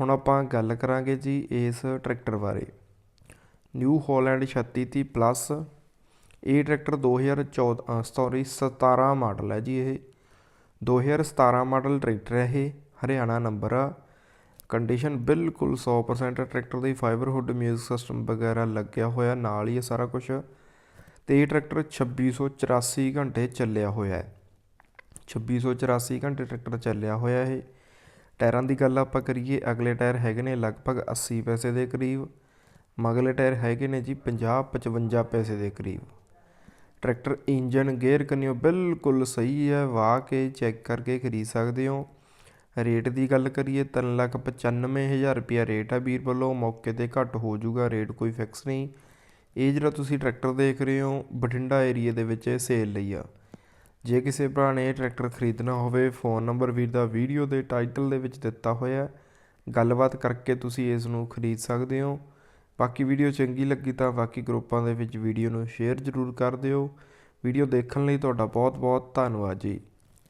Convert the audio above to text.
ਹੁਣ ਆਪਾਂ ਗੱਲ ਕਰਾਂਗੇ ਜੀ ਇਸ ਟਰੈਕਟਰ ਬਾਰੇ। ਨਿਊ ਹਾਲੈਂਡ 3630 ਪਲੱਸ ਇਹ ਟਰੈਕਟਰ 2014 ਸੌਰੀ 17 ਮਾਡਲ ਹੈ ਜੀ ਇਹ। 2017 ਮਾਡਲ ਟਰੈਕਟਰ ਹੈ ਇਹ, ਹਰਿਆਣਾ ਨੰਬਰ ਆ। ਕੰਡੀਸ਼ਨ ਬਿਲਕੁਲ 100% ਟਰੈਕਟਰ ਦੀ ਫਾਈਬਰਹੁੱਡ ਮਿਊਜ਼ਿਕ ਸਿਸਟਮ ਵਗੈਰਾ ਲੱਗਿਆ ਹੋਇਆ, ਨਾਲ ਹੀ ਇਹ ਸਾਰਾ ਕੁਝ ਤੇ ਇਹ ਟਰੈਕਟਰ 2684 ਘੰਟੇ ਚੱਲਿਆ ਹੋਇਆ ਹੈ। 2684 ਘੰਟੇ ਟਰੈਕਟਰ ਚੱਲਿਆ ਹੋਇਆ ਇਹ। ਟਾਇਰਾਂ ਦੀ ਗੱਲ ਆਪਾਂ ਕਰੀਏ, ਅਗਲੇ ਟਾਇਰ ਹੈਗੇ ਨੇ ਲਗਭਗ 80 ਪੈਸੇ ਦੇ ਕਰੀਬ ਮਗਲੇ ਟਾਇਰ ਹੈਗੇ ਨੇ ਜੀ 50 55 ਪੈਸੇ ਦੇ ਕਰੀਬ। ਟਰੈਕਟਰ ਇੰਜਨ ਗੇਅਰ ਕੰਨਿਓ ਬਿਲਕੁਲ ਸਹੀ ਹੈ, ਵਾਹ ਕੇ ਚੈੱਕ ਕਰਕੇ ਖਰੀਦ ਸਕਦੇ ਹੋ। ਰੇਟ ਦੀ ਗੱਲ ਕਰੀਏ 395000 ਰੁਪਿਆ ਰੇਟ ਆ ਵੀਰ ਵੱਲੋਂ, ਮੌਕੇ ਤੇ ਘੱਟ ਹੋ ਜਾਊਗਾ, ਰੇਟ ਕੋਈ ਫਿਕਸ ਨਹੀਂ। ਇਹ ਜਿਹੜਾ ਤੁਸੀਂ ਟਰੈਕਟਰ ਦੇਖ ਰਹੇ ਹੋ, ਬਠਿੰਡਾ ਏਰੀਆ ਦੇ ਵਿੱਚ ਇਹ ਸੇਲ ਲਈ ਆ। ਜੇ ਕਿਸੇ ਭਰਾ ਨੇ ਇਹ ਟਰੈਕਟਰ ਖਰੀਦਣਾ ਹੋਵੇ, ਫੋਨ ਨੰਬਰ ਵੀਰ ਦਾ ਵੀਡੀਓ ਦੇ ਟਾਈਟਲ ਦੇ ਵਿੱਚ ਦਿੱਤਾ ਹੋਇਆ ਹੈ। ਗੱਲਬਾਤ ਕਰਕੇ ਤੁਸੀਂ ਇਸ ਨੂੰ ਖਰੀਦ ਸਕਦੇ ਹੋ। ਬਾਕੀ ਵੀਡੀਓ ਚੰਗੀ ਲੱਗੀ ਤਾਂ ਬਾਕੀ ਗਰੁੱਪਾਂ ਦੇ ਵਿੱਚ ਵੀਡੀਓ ਨੂੰ ਸ਼ੇਅਰ ਜ਼ਰੂਰ ਕਰ ਦਿਓ। ਵੀਡੀਓ ਦੇਖਣ ਲਈ ਤੁਹਾਡਾ ਬਹੁਤ ਬਹੁਤ ਧੰਨਵਾਦ ਜੀ।